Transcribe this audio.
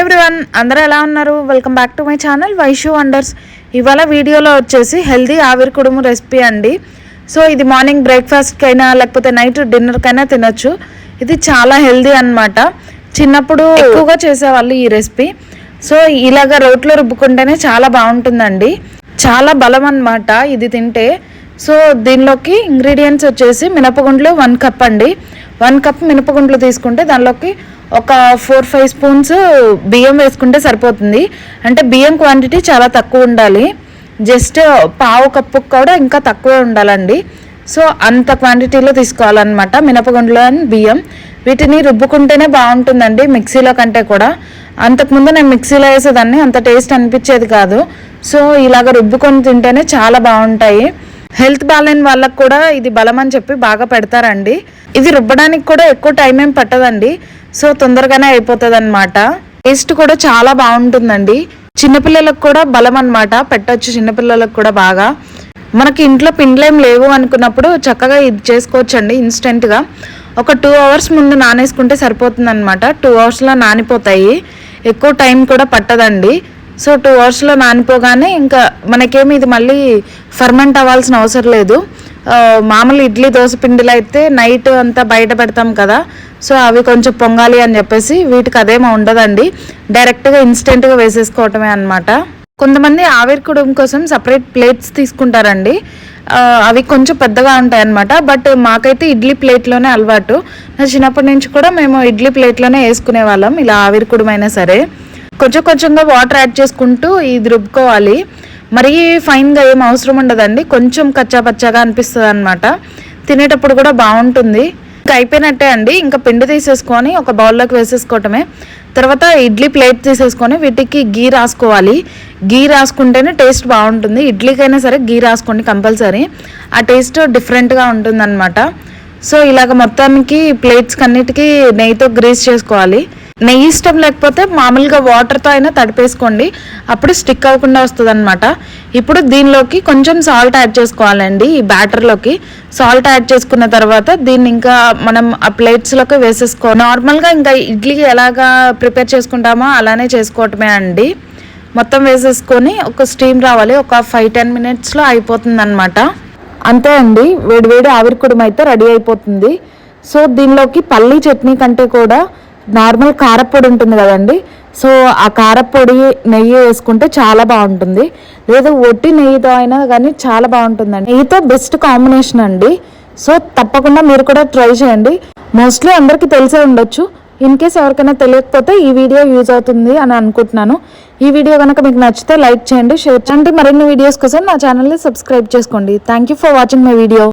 Everyone అందరూ ఎలా ఉన్నారు? Welcome back to my channel Vaishu wonders ఇవాళ వీడియోలో వచ్చేసి హెల్దీ ఆవిరి కుడుము రెసిపీ అండి. సో ఇది మార్నింగ్ బ్రేక్ఫాస్ట్కైనా లేకపోతే నైట్ డిన్నర్కైనా తినొచ్చు. ఇది చాలా హెల్దీ అన్నమాట. చిన్నప్పుడు ఎక్కువగా చేసేవాళ్ళు ఈ రెసిపీ. సో ఇలాగ రోట్లో రుబ్బుకుంటేనే చాలా బాగుంటుందండి. చాలా బలం అన్నమాట ఇది తింటే. సో దీనిలోకి ఇంగ్రీడియంట్స్ వచ్చేసి మినపగుండ్లు వన్ కప్ అండి. వన్ కప్ మినపగుండ్లు తీసుకుంటే దానిలోకి ఒక ఫోర్ ఫైవ్ స్పూన్స్ బియ్యం వేసుకుంటే సరిపోతుంది. అంటే బియ్యం క్వాంటిటీ చాలా తక్కువ ఉండాలి. జస్ట్ పావు కప్పు కూడా ఇంకా తక్కువే ఉండాలండి. సో అంత క్వాంటిటీలో తీసుకోవాలన్నమాట మినపగుండ్లు అండ్ బియ్యం. వీటిని రుబ్బుకుంటేనే బాగుంటుందండి మిక్సీలో కంటే కూడా. అంతకుముందు నేను మిక్సీలో వేసేదాన్ని అంత టేస్ట్ అనిపించేది కాదు. సో ఇలాగ రుబ్బుకొని తింటేనే చాలా బాగుంటాయి. హెల్త్ బాగాలేని వాళ్ళకు కూడా ఇది బలం అని చెప్పి బాగా పెడతారండి. ఇది రుబ్బడానికి కూడా ఎక్కువ టైం ఏం పట్టదండి. సో తొందరగానే అయిపోతుంది అనమాట టేస్ట్ కూడా చాలా బాగుంటుందండి. చిన్నపిల్లలకు కూడా బలం అనమాట పెట్టచ్చు చిన్నపిల్లలకు కూడా బాగా. మనకి ఇంట్లో పిండ్లేం లేవు అనుకున్నప్పుడు చక్కగా ఇది చేసుకోవచ్చండి ఇన్స్టెంట్గా. ఒక టూ అవర్స్ ముందు నానేసుకుంటే సరిపోతుంది అనమాట టూ అవర్స్లో నానిపోతాయి. ఎక్కువ టైం కూడా పట్టదండి. సో టూ అవర్స్లో నానిపోగానే ఇంకా మనకేమి ఇది మళ్ళీ ఫర్మెంట్ అవ్వాల్సిన అవసరం లేదు. మామూలు ఇడ్లీ దోశ పిండిలో అయితే నైట్ అంతా బయట పెడతాం కదా. సో అవి కొంచెం పొంగాలి అని చెప్పేసి వీటికి అదేమో ఉండదండి. డైరెక్ట్గా ఇన్స్టెంట్గా వేసేసుకోవటమే అన్నమాట. కొంతమంది ఆవిరి కుడుం కోసం సపరేట్ ప్లేట్స్ తీసుకుంటారండి. అవి కొంచెం పెద్దగా ఉంటాయి అన్నమాట బట్ మాకైతే ఇడ్లీ ప్లేట్లోనే అలవాటు. నా చిన్నప్పటి నుంచి కూడా మేము ఇడ్లీ ప్లేట్లోనే వేసుకునే వాళ్ళం ఇలా ఆవిరి కుడుమైనా సరే. కొంచెం కొంచెంగా వాటర్ యాడ్ చేసుకుంటూ ఇది రుబ్బుకోవాలి. మరీ ఫైన్గా ఏం అవసరం ఉండదండి. కొంచెం కచ్చా పచ్చాగా అనిపిస్తుంది అనమాట తినేటప్పుడు కూడా బాగుంటుంది. ఇంకా అయిపోయినట్టే అండి. ఇంకా పిండి తీసేసుకొని ఒక బౌల్లోకి వేసేసుకోవటమే. తర్వాత ఇడ్లీ ప్లేట్ తీసేసుకొని వీటికి గీ రాసుకోవాలి. గీ రాసుకుంటేనే టేస్ట్ బాగుంటుంది. ఇడ్లీకైనా సరే గీ రాసుకోండి కంపల్సరీ. ఆ టేస్ట్ డిఫరెంట్గా ఉంటుందన్నమాట. సో ఇలాగ మొత్తానికి ప్లేట్స్కి అన్నిటికీ నెయ్యితో గ్రీస్ చేసుకోవాలి. నెయ్యి ఇష్టం లేకపోతే మామూలుగా వాటర్తో అయినా తడిపేసుకోండి. అప్పుడు స్టిక్ అవ్వకుండా వస్తుంది అనమాట ఇప్పుడు దీనిలోకి కొంచెం సాల్ట్ యాడ్ చేసుకోవాలండి ఈ బ్యాటర్లోకి సాల్ట్ యాడ్ చేసుకున్న తర్వాత దీన్ని ఇంకా మనం ఆ ప్లేట్స్లోకి వేసేసుకో నార్మల్గా ఇంకా ఇడ్లీ ఎలాగా ప్రిపేర్ చేసుకుంటామో అలానే చేసుకోవటమే అండి. మొత్తం వేసేసుకొని ఒక స్టీమ్ రావాలి ఒక ఫైవ్ టెన్ మినిట్స్లో అయిపోతుంది అనమాట అంతే అండి వేడివేడి ఆవిరికుడుం అయితే రెడీ అయిపోతుంది. సో దీనిలోకి పల్లీ చట్నీ కంటే కూడా నార్మల్ కారపొడి ఉంటుంది కదండి. సో ఆ కారపొడి నెయ్యి వేసుకుంటే చాలా బాగుంటుంది. లేదా ఒట్టి నెయ్యితో అయినా కానీ చాలా బాగుంటుందండి. నెయ్యితో బెస్ట్ కాంబినేషన్ అండి. సో తప్పకుండా మీరు కూడా ట్రై చేయండి. మోస్ట్లీ అందరికీ తెలిసే ఉండొచ్చు. ఇన్ కేస్ ఎవరికైనా తెలియకపోతే ఈ వీడియో యూజ్ అవుతుంది అని అనుకుంటున్నాను. ఈ వీడియో కనుక మీకు నచ్చితే లైక్ చేయండి షేర్ చేయండి. మరిన్ని వీడియోస్ కోసం నా ఛానల్ని సబ్స్క్రైబ్ చేసుకోండి. Thank you for watching my video